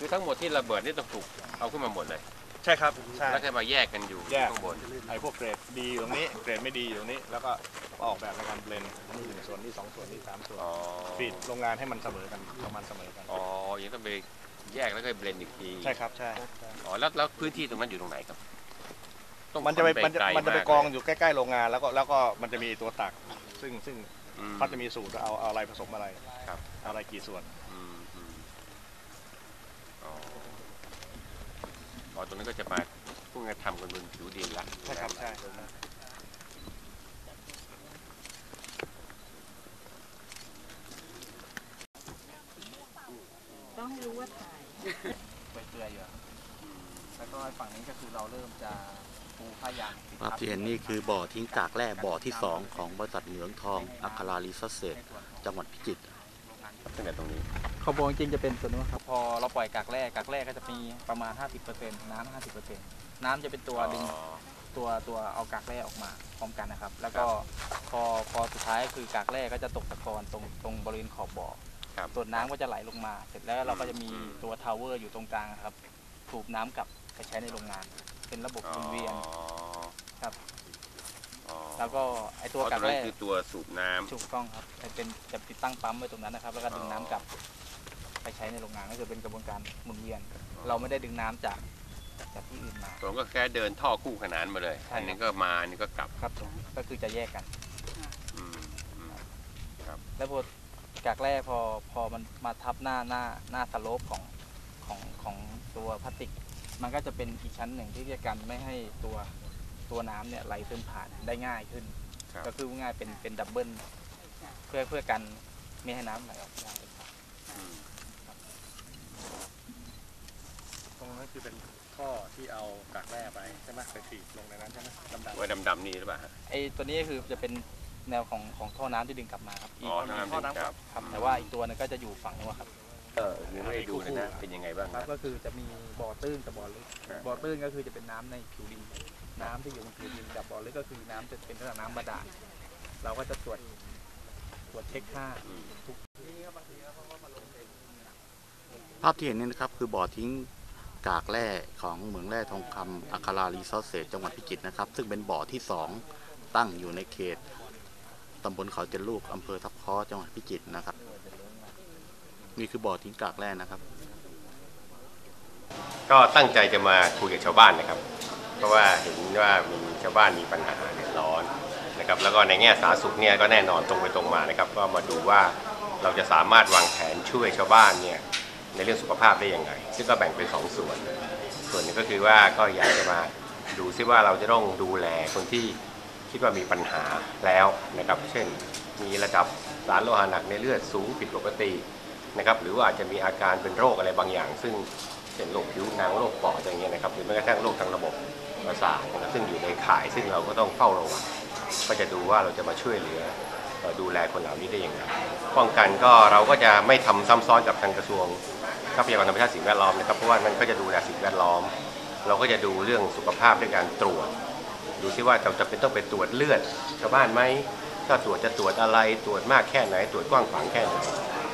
คือทั้งหมดที่ระเบิดนี่ต้องถูกเอาขึ้นมาหมดเลย ใช่ครับใช่ แล้วจะมาแยกกันอยู่แยก ข้างบน ไอ้พวกเกรดดีอยู่ตรงนี้เกรดไม่ดีอยู่ตรงนี้ แล้วก็ออกแบบในการเบลนด์นี่หนึ่งส่วนนี่สองส่วนนี่สามส่วนอ๋อฟีดโรงงานให้มันเสมอกันประมาณเสมอกันอ๋อยังต้องไปแยกแล้วก็เบลนด์อีกทีใช่ครับใช่อ๋อแล้วแล้วพื้นที่ตรงนั้นอยู่ตรงไหนครับต้องมันจะไปขมันจะลมันจะไปากกองเลยอยู่ใกล้ ๆ โรงงานแล้วก็แล้วก็มันจะมีตัวตัก ซึ่งซึ่งอืมเขาจะมีสูตรว่าเอาเอาอะไรผสมอะไรครับ เอาอะไรกี่ส่วน อืมอืมอ๋อ อ๋อตรงนั้นก็จะมาพวกนี้ทำกันบนผิวดินละใช่ครับใช่ต้องให้รู้ว่าถ่ายเปื่อยๆอยู่อะแล้วก็ฝั่งนี้ก็คือเราเริ่มจะปูผ้ายางปิดภาพที่เห็นนี่คือบ่อทิ้งกากแร่บ่อที่2ของบริษัทเหลืองทองอัครารีซอสเซตจังหวัดพิจิตร ตั้งแต่ตรงนี้ขบวนจริงจะเป็นตัวนู้นครับ พอเราปล่อยกากแร่กากแร่ก็จะมีประมาณ 50%น้ำ50%น้ำจะเป็นตัวดึงอ๋อตัวตัวเอากากแร่ออกมาพร้อมกันนะครับ แล้วก็พอพอสุดท้ายก็คือกากแร่ก็จะตกตะกอนตรงตรงบริเวณขอบบ่อครับส่วนน้ำก็จะไหลลงมา เสร็จแล้วเราก็จะมีอืมตัวทาวเวอร์อยู่ตรงกลางครับสูบน้ำกลับไปใช้ในโรงงาน เป็นระบบหมุนเวียนอ๋อครับอ๋อ แล้วก็ไอตัวอ๋อกากนั้นแร่คือตัวสูบน้ำถูกต้องครับเป็นจะติดตั้งปั๊มไว้ตรงนั้นนะครับ แล้วก็ดึงน้ำกลับไปใช้ในโรงงานก็คือเป็นกระบวนการหมุนเวียน เราไม่ได้ดึงน้ำจากจากที่อื่นมา ผมก็แค่เดินท่อคู่ขนานมาเลย ใช่ครับ อันนี้ก็มาอันนี้ก็กลับครับผมก็คือจะแยกกัน อืมอืม แล้วพอกากแร่พอพอมันมาทับหน้าหน้าหน้าสโลปของของของตัวพลาสติก มันก็จะเป็นอีกชั้นหนึ่งที่จะกันไม่ให้ตัว ตัวน้ำเนี่ยไหลซึมผ่านได้ง่ายขึ้น ครับ ก็คือง่ายเป็นเป็นดับเบิลเพื่อเพื่อกันไม่ให้น้ำไหลออกยางเลยครับอืมตรงนั้นคือเป็นท่อที่เอากากแร่ไปใช่ไหมไปฟีดลงในนั้นใช่ไหมดำไว้ดำๆนี่หรือเปล่าฮะไอตัวนี้คือจะเป็นแนวของของท่อน้ำที่ดึงกลับมาครับอีอ๋กอน้ำดึงกลับครับแต่ว่าอีกตัวหนึงก็จะอยู่ฝั่งนู้นครับ เออยังไม่ได้ดูเลยนะเป็นยังไงบ้างครับนะก็คือจะมีบ่อตื้นกับบ่อลึก ครับ บ่อตื้นก็คือจะเป็นน้ำในผิวดิน น้ำที่อยู่บนผิวดินกับบ่อลึกก็คือน้ำจะเป็นระดับน้ำบาดาลเราก็จะตรวจตรวจเช็คค่าอืมภาพที่เห็นนี่นะครับคือบ่อทิ้งกากแร่ของเหมืองแร่ทองคำอัครารีซอสเซตจังหวัดพิจิตรนะครับ ซึ่งเป็นบ่อที่2ตั้งอยู่ในเขตตำบลเขาเจนลูกอำเภอทับค้อจังหวัดพิจิตรนะครับ นี่คือบ่อทิ้งกากแร่นะครับ ก็ตั้งใจจะมาคุยกับชาวบ้านนะครับ เพราะว่าเห็นว่ามีชาวบ้านมีปัญหาเดือดร้อนนะครับแล้วก็ในแง่สาธารณสุขเนี่ยก็แน่นอนตรงไปตรงมานะครับก็มาดูว่าเราจะสามารถวางแผนช่วยชาวบ้านเนี่ยในเรื่องสุขภาพได้ยังไง ซึ่งก็แบ่งเป็นสองส่วน ส่วนหนึ่งก็คือว่าก็อยากจะมาดูซิว่าเราจะต้องดูแลคนที่คิดว่ามีปัญหาแล้วนะครับ เช่น มีระดับสารโลหะหนักในเลือดสูงผิดปกตินะครับหรือว่าอาจจะมีอาการเป็นโรคอะไรบางอย่าง ซึ่ง ช่นโรคผิวหนังโรคปอดอะไรเงี้ยนะครับหรือแม้กระทั่งโรคทางระบบประสาทนะครับซึ่งอยู่ในข่ายซึ่งเราก็ต้องเฝ้าระวังก็จะดูว่าเราจะมาช่วยเหลือดูแลคนเหล่านี้ได้อย่างไรป้องกันก็เราก็จะไม่ทำซ้ำซ้อนกับทางกระทรวงทรัพยากรธรรมชาติสิ่งแวดล้อมนะครับเพราะว่ามันก็จะดูแลสิ่งแวดล้อม เราก็จะดูเรื่องสุขภาพด้วยการตรวจ ดูซิว่าเราจะเป็นต้องไปตรวจเลือดชาวบ้านไหมถ้าตรวจจะตรวจอะไรตรวจมากแค่ไหน ตรวจกว้างขวางแค่ไหน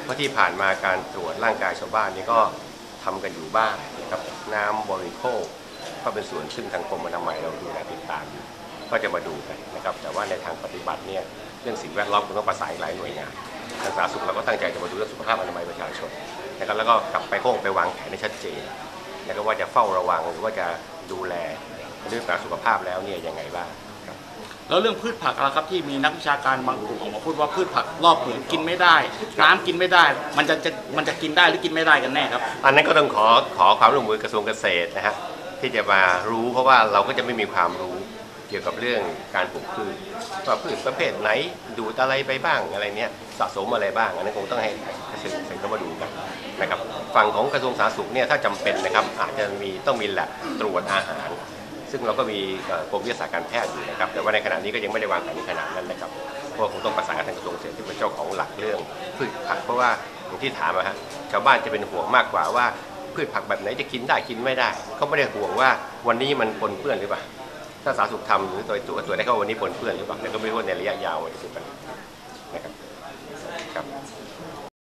เพราะที่ผ่านมาการตรวจร่างกายชาวบ้านนี่ก็ ทำกันอยู่บ้างนะครับน้ำบริโภคก็เป็นส่วนซึ่งทางกรมอนามัยเราดูแลติดตามอยู่ก็จะมาดูกันนะครับ แต่ว่าในทางปฏิบัติเนี่ยเรื่องสิ่งแวดล้อมคงต้องประสานหลายหน่วยงานทางสาธารณสุขเราก็ตั้งใจจะมาดูเรื่องสุขภาพอนามัยประชาชนนะครับแล้วก็กลับไปโค้งไปวางแผนให้ชัดเจนนะครับว่าจะเฝ้าระวังหรือว่าจะดูแลเรื่องการสุขภาพแล้วเนี่ยยังไงบ้าง แล้วเรื่องพืชผักนะครับที่มีนักวิชาการบางกลุ่มออกมาพูดว่าพืชผักรอบเหมืองกินไม่ได้ น้ำกินไม่ได้ มันจะจะมันจะกินได้หรือกินไม่ได้กันแน่ครับ อันนั้นก็ต้องขอขอความร่วมมือกระทรวงเกษตรนะฮะที่จะมารู้เพราะว่าเราก็จะไม่มีความรู้เกี่ยวกับเรื่องการปลูกพืชว่าพืชประเภทไหนดูดอะไรไปบ้างอะไรเนี้ยสะสมอะไรบ้างอันนั้นคงต้องให้เกษตรเกรเข้ามาดูกันนะครับฝั่งของกระทรวงสาธารณสุขเนี่ยถ้าจำเป็นนะครับอาจจะมีต้องมีแลบตรวจอาหาร ซึ่งเราก็มีกรมวิทยาศาสตร์การแพทย์อยู่นะครับ แต่ว่าในขณะนี้ก็ยังไม่ได้วางแผนในขนาดนั้นนะครับเพราะว่าคงต้องประสานกับทางกระทรวงเกษตรที่เป็นเจ้าของหลักเรื่องพืชผักเพราะว่าอย่างที่ถามอะฮะชาวบ้านจะเป็นห่วงมากกว่าว่าพืชผักแบบไหนจะกินได้กินไม่ได้เขาไม่ได้ห่วงว่าวันนี้มันปนเปื้อนหรือเปล่าถ้าสาธารณสุขทำหรือตัวตัวตัวได้เข้าวันนี้ปนเปื้อนหรือเปล่าแต่ก็ไม่รู้ในระยะยาวมันจะเป็นนะครับครับ